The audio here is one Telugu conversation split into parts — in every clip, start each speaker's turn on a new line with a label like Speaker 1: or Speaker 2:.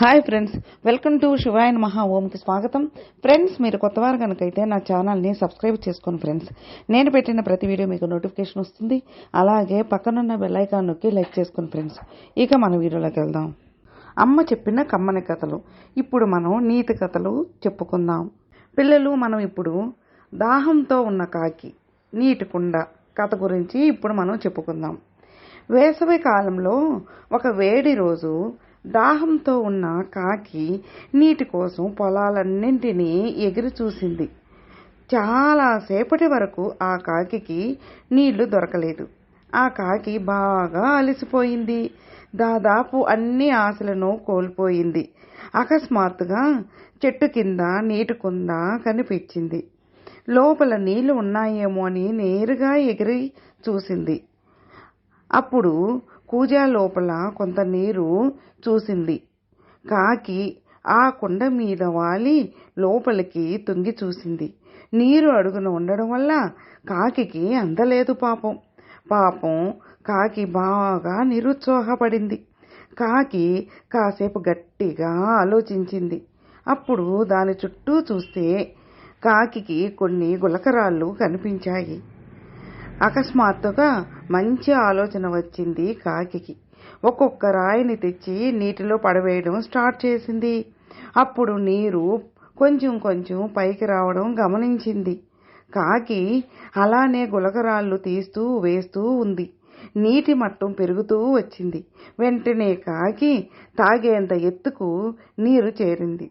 Speaker 1: Hi friends welcome to Shivayan మహా ఓంకి స్వాగతం. ఫ్రెండ్స్ మీరు కొత్తవారు కనుకైతే నా ఛానల్ని సబ్స్క్రైబ్ చేసుకోండి ఫ్రెండ్స్. నేను పెట్టిన ప్రతి వీడియో మీకు నోటిఫికేషన్ వస్తుంది. అలాగే పక్కనున్న బెల్లైకాన్ నొక్కి లైక్ చేసుకోండి ఫ్రెండ్స్. ఇక మన వీడియోలోకి వెళ్దాం. అమ్మ చెప్పిన కమ్మని కథలు. ఇప్పుడు మనం నీతి కథలు చెప్పుకుందాం. పిల్లలు మనం ఇప్పుడు దాహంతో ఉన్న కాకి నీటి కుండ కథ గురించి ఇప్పుడు మనం చెప్పుకుందాం. వేసవి కాలంలో ఒక వేడి రోజు దాహంతో ఉన్న కాకి నీటి కోసం పొలాలన్నింటినీ ఎగిరి చూసింది. చాలాసేపటి వరకు ఆ కాకికి నీళ్ళు దొరకలేదు. ఆ కాకి బాగా అలసిపోయింది. దాదాపు అన్ని ఆశలను కోల్పోయింది. అకస్మాత్తుగా చెట్టు కింద నీటి కుంద కనిపించింది. లోపల నీళ్ళు ఉన్నాయేమో అని నేరుగా ఎగిరి చూసింది. అప్పుడు కూజా లోపల కొంత నీరు చూసింది. కాకి ఆ కుండ మీద వాలి లోపలికి తొంగి చూసింది. నీరు అడుగున ఉండడం వల్ల కాకి అందలేదు పాపం. పాపం కాకి బాగా నిరుత్సాహపడింది. కాకి కాసేపు గట్టిగా ఆలోచించింది. అప్పుడు దాని చుట్టూ చూస్తే కాకి కొన్ని గులకరాళ్ళు కనిపించాయి. అకస్మాత్తుగా మంచి ఆలోచన వచ్చింది కాకి ఒక్కొక్క రాయిని తెచ్చి నీటిలో పడవేయడం స్టార్ట్ చేసింది. అప్పుడు నీరు కొంచెం కొంచెం పైకి రావడం గమనించింది. కాకి అలానే గులకరాళ్ళు తీస్తూ వేస్తూ ఉంది. నీటి మట్టం పెరుగుతూ వచ్చింది. వెంటనే కాకి తాగేంత ఎత్తుకు నీరు చేరింది.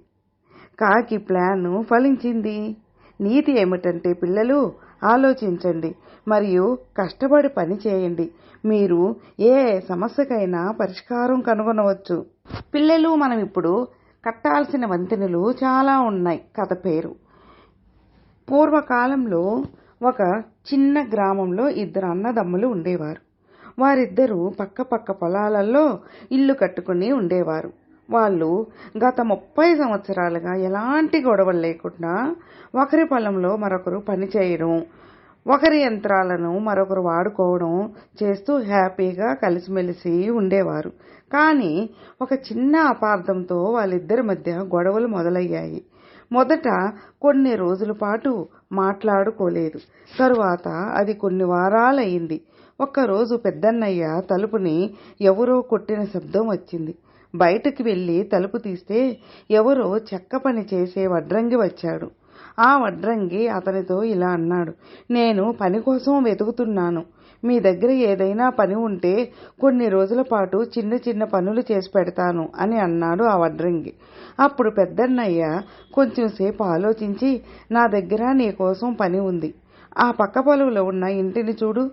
Speaker 1: కాకి ప్లాను ఫలించింది. నీతి ఏమిటంటే పిల్లలు ఆలోచించండి మరియు కష్టపడి పని చేయండి. మీరు ఏ సమస్యకైనా పరిష్కారం కనుగొనవచ్చు. పిల్లలు మనం ఇప్పుడు కట్టాల్సిన వంతెనలు చాలా ఉన్నాయి. కథ పేరు. పూర్వకాలంలో ఒక చిన్న గ్రామంలో ఇద్దరు అన్నదమ్ములు ఉండేవారు. వారిద్దరూ పక్క పక్క పొలాలలో ఇల్లు కట్టుకుని ఉండేవారు. వాళ్ళు గత ముప్పై సంవత్సరాలుగా ఎలాంటి గొడవలు లేకుండా ఒకరి పొలంలో మరొకరు పనిచేయడం ఒకరి యంత్రాలను మరొకరు వాడుకోవడం చేస్తూ హ్యాపీగా కలిసిమెలిసి ఉండేవారు. కానీ ఒక చిన్న అపార్థంతో వాళ్ళిద్దరి మధ్య గొడవలు మొదలయ్యాయి. మొదట కొన్ని రోజుల పాటు మాట్లాడుకోలేదు. తరువాత అది కొన్ని వారాలయ్యింది. ఒక్కరోజు పెద్దన్నయ్య తలుపుని ఎవరో కొట్టిన శబ్దం వచ్చింది. బయటకు వెళ్ళి తలుపు తీస్తే ఎవరో చెక్క పని చేసే వడ్రంగి వచ్చాడు. ఆ వడ్రంగి అతనితో ఇలా అన్నాడు నేను పని కోసం వెతుకుతున్నాను. మీ దగ్గర ఏదైనా పని ఉంటే కొన్ని రోజుల పాటు చిన్న చిన్న పనులు చేసి పెడతాను అని అన్నాడు ఆ వడ్రంగి. అప్పుడు పెద్దన్నయ్య కొంచెంసేపు ఆలోచించి నా దగ్గర నీ కోసం పని ఉంది. ఆ పక్క పొలంలో ఉన్న ఇంటిని చూడు.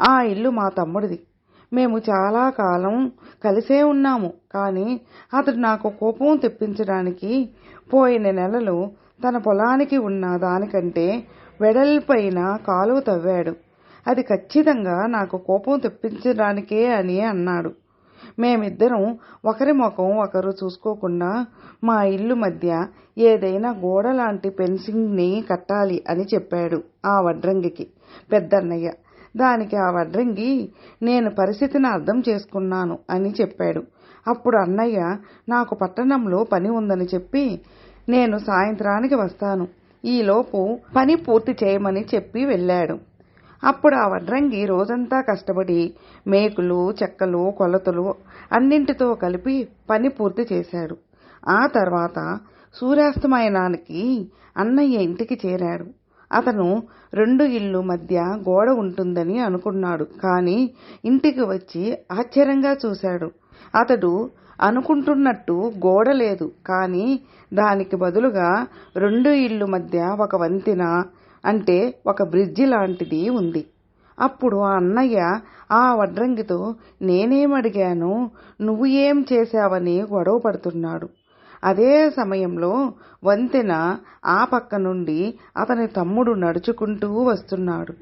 Speaker 1: ఆ ఇల్లు మా తమ్ముడిది. మేము చాలా కాలం కలిసే ఉన్నాము. కానీ అతడు నాకు కోపం తెప్పించడానికి పోయిన నెలలో తన పొలానికి ఉన్న దానికంటే వెడల్పైన కాలువ తవ్వాడు. అది ఖచ్చితంగా నాకు కోపం తెప్పించడానికే అని అన్నాడు. మేమిద్దరం ఒకరి ముఖం ఒకరు చూసుకోకుండా మా ఇల్లు మధ్య ఏదైనా గోడ లాంటి ఫెన్సింగ్ని కట్టాలి అని చెప్పాడు ఆ వడ్రంగికి. పెద్దన్నయ్య దానికి ఆ వడ్రంగి నేను పరిస్థితిని అర్థం చేసుకున్నాను అని చెప్పాడు. అప్పుడు అన్నయ్య నాకు పట్టణంలో పని ఉందని చెప్పి నేను సాయంత్రానికి వస్తాను. ఈలోపు పని పూర్తి చేయమని చెప్పి వెళ్ళాడు. అప్పుడు ఆ వడ్రంగి రోజంతా కష్టపడి మేకులు చెక్కలు కొలతలు అన్నింటితో కలిపి పని పూర్తి చేశాడు. ఆ తర్వాత సూర్యాస్తమయనానికి అన్నయ్య ఇంటికి చేరాడు. అతను రెండు ఇల్లు మధ్య గోడ ఉంటుందని అనుకున్నాడు. కానీ ఇంటికి వచ్చి ఆశ్చర్యంగా చూశాడు. అతడు అనుకుంటున్నట్టు గోడ లేదు. కానీ దానికి బదులుగా రెండు ఇల్లు మధ్య ఒక వంతెన అంటే ఒక బ్రిడ్జి లాంటిది ఉంది. అప్పుడు ఆ అన్నయ్య ఆ వడ్రంగితో నేనేమడిగాను నువ్వు ఏం చేశావని గొడవ పడుతున్నాడు. అదే సమయంలో వంతెన ఆ పక్క నుండి అతని తమ్ముడు నడుచుకుంటూ వస్తున్నాడు.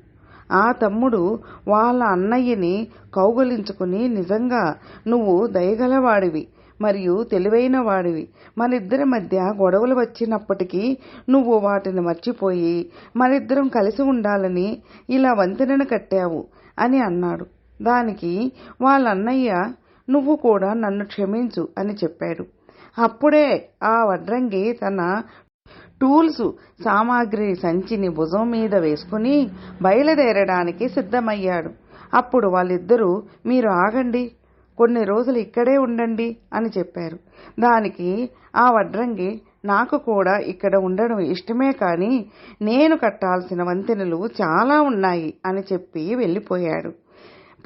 Speaker 1: ఆ తమ్ముడు వాళ్ళ అన్నయ్యని కౌగలించుకుని నిజంగా నువ్వు దయగలవాడివి మరియు తెలివైన వాడివి. మనిద్దరి మధ్య గొడవలు వచ్చినప్పటికీ నువ్వు వాటిని మర్చిపోయి మనిద్దరం కలిసి ఉండాలని ఇలా వంతెనను కట్టావు అని అన్నాడు. దానికి వాళ్ళ అన్నయ్య నువ్వు కూడా నన్ను క్షమించు అని చెప్పాడు. అప్పుడే ఆ వడ్రంగి తన టూల్స్ సామాగ్రి సంచిని భుజం మీద వేసుకుని బయలుదేరడానికి సిద్ధమయ్యాడు. అప్పుడు వాళ్ళిద్దరూ మీరు ఆగండి. కొన్ని రోజులు ఇక్కడే ఉండండి అని చెప్పారు. దానికి ఆ వడ్రంగి నాకు కూడా ఇక్కడ ఉండడం ఇష్టమే కానీ నేను కట్టాల్సిన వంతెనలు చాలా ఉన్నాయి అని చెప్పి వెళ్ళిపోయాడు.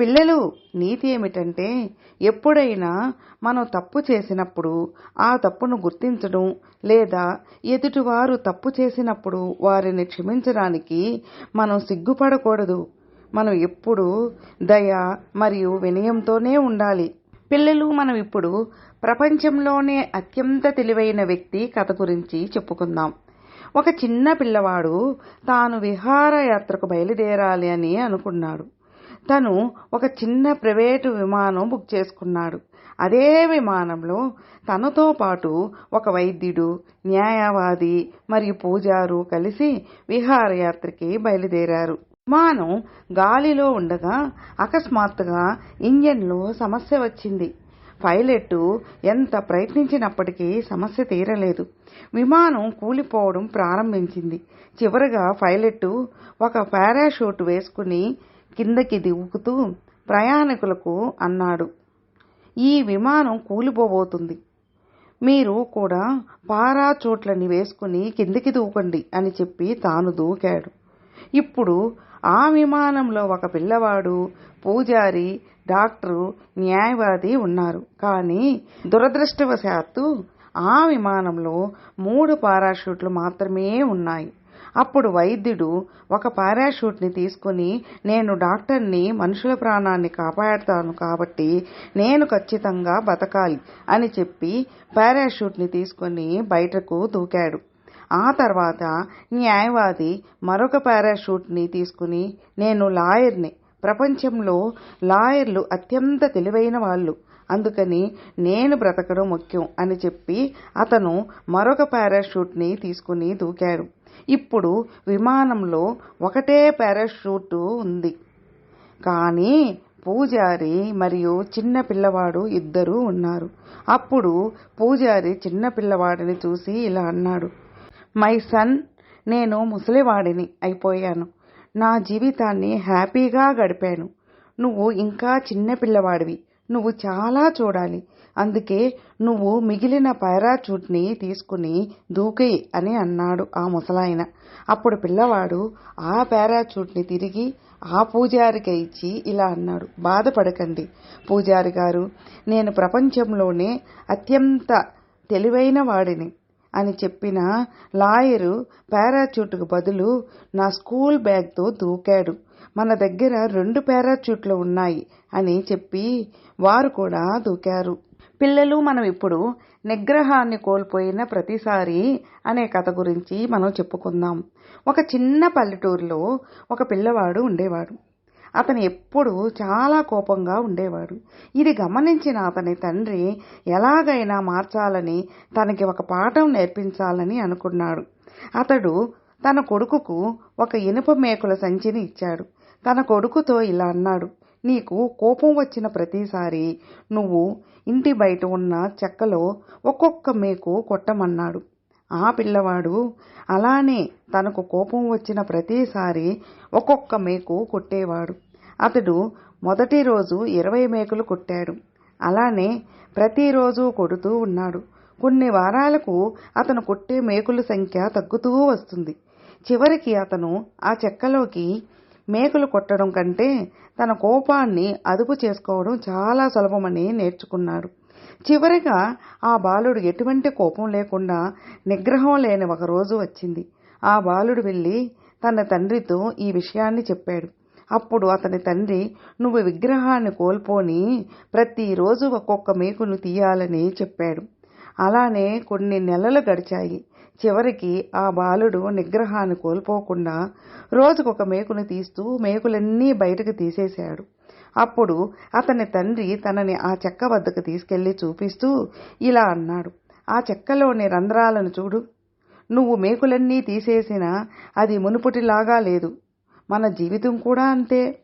Speaker 1: పిల్లలు నీతి ఏమిటంటే ఎప్పుడైనా మనం తప్పు చేసినప్పుడు ఆ తప్పును గుర్తించడం లేదా ఎదుటివారు తప్పు చేసినప్పుడు వారిని క్షమించడానికి మనం సిగ్గుపడకూడదు. మనం ఎప్పుడూ దయ మరియు వినయంతోనే ఉండాలి. పిల్లలు మనం ఇప్పుడు ప్రపంచంలోనే అత్యంత తెలివైన వ్యక్తి కథ గురించి చెప్పుకుందాం. ఒక చిన్న పిల్లవాడు తాను విహారయాత్రకు బయలుదేరాలి అని అనుకున్నాడు. తను ఒక చిన్న ప్రైవేటు విమానం బుక్ చేసుకున్నాడు. అదే విమానంలో తనతో పాటు ఒక వైద్యుడు న్యాయవాది మరియు పూజారు కలిసి విహారయాత్రకి బయలుదేరారు. విమానం గాలిలో ఉండగా అకస్మాత్తుగా ఇంజన్లో సమస్య వచ్చింది. పైలట్ ఎంత ప్రయత్నించినప్పటికీ సమస్య తీరలేదు. విమానం కూలిపోవడం ప్రారంభించింది. చివరగా పైలట్ ఒక పారాషూట్ వేసుకుని కిందకి దిగుతూ ప్రయాణికులకు అన్నాడు. ఈ విమానం కూలిపోబోతుంది. మీరు కూడా పారాచూట్లని వేసుకుని కిందికి దూకండి అని చెప్పి తాను దూకాడు. ఇప్పుడు ఆ విమానంలో ఒక పిల్లవాడు పూజారి డాక్టరు న్యాయవాది ఉన్నారు. కానీ దురదృష్టవశాత్తు ఆ విమానంలో మూడు పారాషూట్లు మాత్రమే ఉన్నాయి. అప్పుడు వైద్యుడు ఒక పారాషూట్ని తీసుకుని నేను డాక్టర్ని మనుషుల ప్రాణాన్ని కాపాడతాను కాబట్టి నేను ఖచ్చితంగా బతకాలి అని చెప్పి పారాషూట్ని తీసుకొని బయటకు దూకాడు. ఆ తర్వాత న్యాయవాది మరొక పారాషూట్ని తీసుకుని నేను లాయర్ని. ప్రపంచంలో లాయర్లు అత్యంత తెలివైన వాళ్ళు. అందుకని నేను బ్రతకడం ముఖ్యం అని చెప్పి అతను మరొక పారాషూట్ని తీసుకుని దూకాడు. ఇప్పుడు విమానంలో ఒకటే పారాషూట్ ఉంది. కానీ పూజారి మరియు చిన్న పిల్లవాడు ఇద్దరూ ఉన్నారు. అప్పుడు పూజారి చిన్న పిల్లవాడిని చూసి ఇలా అన్నాడు మై సన్ నేను ముసలివాడిని అయిపోయాను. నా జీవితాన్ని హ్యాపీగా గడిపాను. నువ్వు ఇంకా చిన్న పిల్లవాడివి. నువ్వు చాలా చూడాలి. అందుకే నువ్వు మిగిలిన పారాచూట్ని తీసుకుని దూకే అని అన్నాడు ఆ ముసలాయన. అప్పుడు పిల్లవాడు ఆ పారాచూట్ని తిరిగి ఆ పూజారికి ఇచ్చి ఇలా అన్నాడు. బాధపడకండి పూజారి గారు నేను ప్రపంచంలోనే అత్యంత తెలివైన వాడిని అని చెప్పిన లాయరు పారాచూట్కు బదులు నా స్కూల్ బ్యాగ్తో దూకాడు. మన దగ్గర రెండు పారాచూట్లు ఉన్నాయి అని చెప్పి వారు కూడా దూకారు. పిల్లలు మనం ఇప్పుడు నిగ్రహాన్ని కోల్పోయిన ప్రతిసారి అనే కథ గురించి మనం చెప్పుకుందాం. ఒక చిన్న పల్లెటూరులో ఒక పిల్లవాడు ఉండేవాడు. అతను ఎప్పుడూ చాలా కోపంగా ఉండేవాడు. ఇది గమనించిన అతని తండ్రి ఎలాగైనా మార్చాలని తనకి ఒక పాఠం నేర్పించాలని అనుకున్నాడు. అతడు తన కొడుకుకు ఒక ఇనుప మేకుల సంచిని ఇచ్చాడు. తన కొడుకుతో ఇలా అన్నాడు. నీకు కోపం వచ్చిన ప్రతిసారి నువ్వు ఇంటి బయట ఉన్న చెక్కలో ఒక్కొక్క మేకు కొట్టమన్నాడు. ఆ పిల్లవాడు అలానే తనకు కోపం వచ్చిన ప్రతిసారి ఒక్కొక్క మేకు కొట్టేవాడు. అతడు మొదటి రోజు ఇరవై మేకులు కొట్టాడు. అలానే ప్రతిరోజు కొడుతూ ఉన్నాడు. కొన్ని వారాలకు అతను కొట్టే మేకుల సంఖ్య తగ్గుతూ వస్తుంది. చివరికి అతను ఆ చెక్కలోకి మేకులు కొట్టడం కంటే తన కోపాన్ని అదుపు చేసుకోవడం చాలా సులభమని నేర్చుకున్నాడు. చివరిగా ఆ బాలుడు ఎటువంటి కోపం లేకుండా నిగ్రహం లేని ఒక రోజు వచ్చింది. ఆ బాలుడు వెళ్ళి తన తండ్రితో ఈ విషయాన్ని చెప్పాడు. అప్పుడు అతని తండ్రి నువ్వు విగ్రహాన్ని కోల్పోని ప్రతిరోజు ఒక్కొక్క మేకును తీయాలని చెప్పాడు. అలానే కొన్ని నెలలు గడిచాయి. చివరికి ఆ బాలుడు నిగ్రహాన్ని కోల్పోకుండా రోజుకొక మేకును తీస్తూ మేకులన్నీ బయటకు తీసేశాడు. అప్పుడు అతని తండ్రి తనని ఆ చెక్క వద్దకు తీసుకెళ్ళి చూపిస్తూ ఇలా అన్నాడు. ఆ చెక్కలోని రంధ్రాలను చూడు. నువ్వు మేకులన్నీ తీసేసినా అది మునుపటిలాగా లేదు. మన జీవితం కూడా అంతే.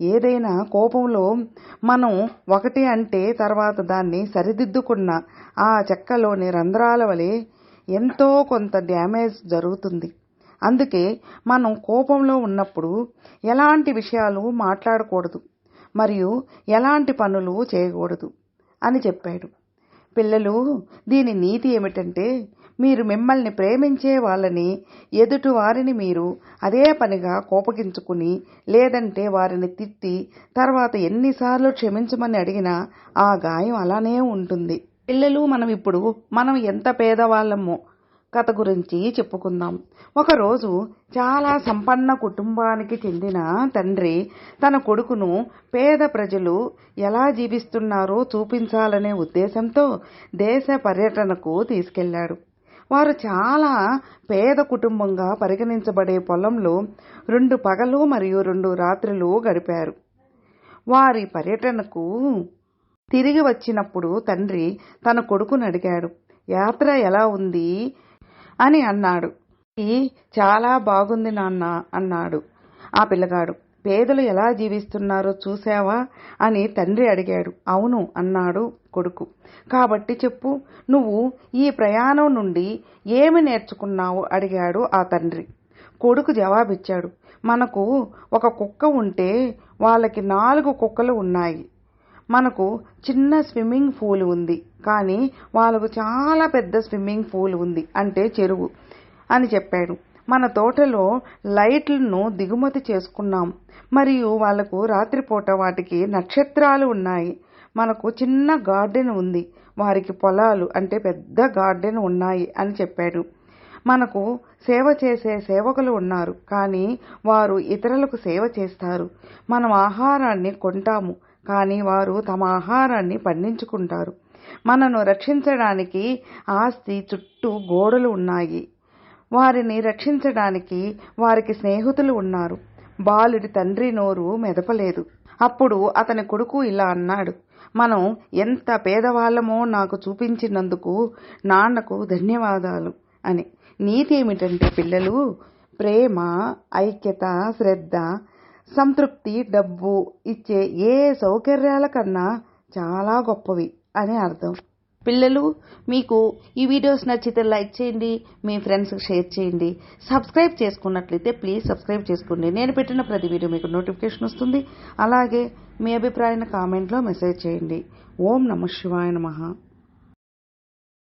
Speaker 1: ఏదైనా కోపంలో మనం ఒకటి అంటే తర్వాత దాన్ని సరిదిద్దుకున్న ఆ చెక్కలోని రంధ్రాల వలె ఎంతో కొంత డ్యామేజ్ జరుగుతుంది. అందుకే మనం కోపంలో ఉన్నప్పుడు ఎలాంటి విషయాలు మాట్లాడకూడదు మరియు ఎలాంటి పనులు చేయకూడదు అని చెప్పాడు. పిల్లలు దీని నీతి ఏమిటంటే మీరు మిమ్మల్ని ప్రేమించే వాళ్ళని ఎదుటి వారిని మీరు అదే పనిగా కోపగించుకుని లేదంటే వారిని తిట్టి తర్వాత ఎన్నిసార్లు క్షమించమని అడిగినా ఆ గాయం అలానే ఉంటుంది. పిల్లలు మనం ఇప్పుడు మనం ఎంత పేదవాళ్ళము కథ గురించి చెప్పుకుందాం. ఒకరోజు చాలా సంపన్న కుటుంబానికి చెందిన తండ్రి తన కొడుకును పేద ప్రజలు ఎలా జీవిస్తున్నారో చూపించాలనే ఉద్దేశంతో దేశ పర్యటనకు తీసుకెళ్ళాడు. వారు చాలా పేద కుటుంబంగా పరిగణించబడే పొలంలో రెండు పగలు మరియు రెండు రాత్రులు గడిపారు. వారి పర్యటనకు తిరిగి వచ్చినప్పుడు తండ్రి తన కొడుకును అడిగాడు యాత్ర ఎలా ఉంది? అని అన్నాడు. చాలా బాగుంది నాన్న అన్నాడు ఆ పిల్లగాడు. పేదలు ఎలా జీవిస్తున్నారో చూశావా? అని తండ్రి అడిగాడు. అవును అన్నాడు కొడుకు. కాబట్టి చెప్పు నువ్వు ఈ ప్రయాణం నుండి ఏమి నేర్చుకున్నావు? అడిగాడు ఆ తండ్రి. కొడుకు జవాబిచ్చాడు. మనకు ఒక కుక్క ఉంటే వాళ్ళకి నాలుగు కుక్కలు ఉన్నాయి. మనకు చిన్న స్విమ్మింగ్ పూల్ ఉంది. కానీ వాళ్ళకు చాలా పెద్ద స్విమ్మింగ్ పూల్ ఉంది. అంటే చెరువు అని చెప్పాడు మన తోటలో లైట్లను దిగుమతి చేసుకున్నాం. మరియు వాళ్ళకు రాత్రిపూట వాటికి నక్షత్రాలు ఉన్నాయి. మనకు చిన్న గార్డెన్ ఉంది. వారికి పొలాలు అంటే పెద్ద గార్డెన్ ఉన్నాయి అని చెప్పాడు మనకు సేవ చేసే సేవకులు ఉన్నారు. కానీ వారు ఇతరులకు సేవ చేస్తారు. మనం ఆహారాన్ని కొంటాము. కానీ వారు తమ ఆహారాన్ని పండించుకుంటారు. మనను రక్షించడానికి ఆస్తి చుట్టూ గోడలు ఉన్నాయి. వారిని రక్షించడానికి వారికి స్నేహితులు ఉన్నారు. బాలుడి తండ్రి నోరు మెదపలేదు. అప్పుడు అతని కొడుకు ఇలా అన్నాడు మనం ఎంత పేదవాళ్ళమో నాకు చూపించినందుకు నాన్నకు ధన్యవాదాలు అని. నీతి ఏమిటంటే పిల్లలు ప్రేమ ఐక్యత శ్రద్ధ సంతృప్తి డబ్బు ఇచ్చే ఏ సౌకర్యాల కన్నా చాలా గొప్పవి అని అర్థం. పిల్లలు మీకు ఈ వీడియోస్ నచ్చితే లైక్ చేయండి మీ ఫ్రెండ్స్కి షేర్ చేయండి. సబ్స్క్రైబ్ చేసుకున్నట్లయితే ప్లీజ్ సబ్స్క్రైబ్ చేసుకోండి. నేను పెట్టిన ప్రతి వీడియో మీకు నోటిఫికేషన్ వస్తుంది. అలాగే మీ అభిప్రాయాన్ని కామెంట్లో మెసేజ్ చేయండి. ఓం నమ శివాయ నమ.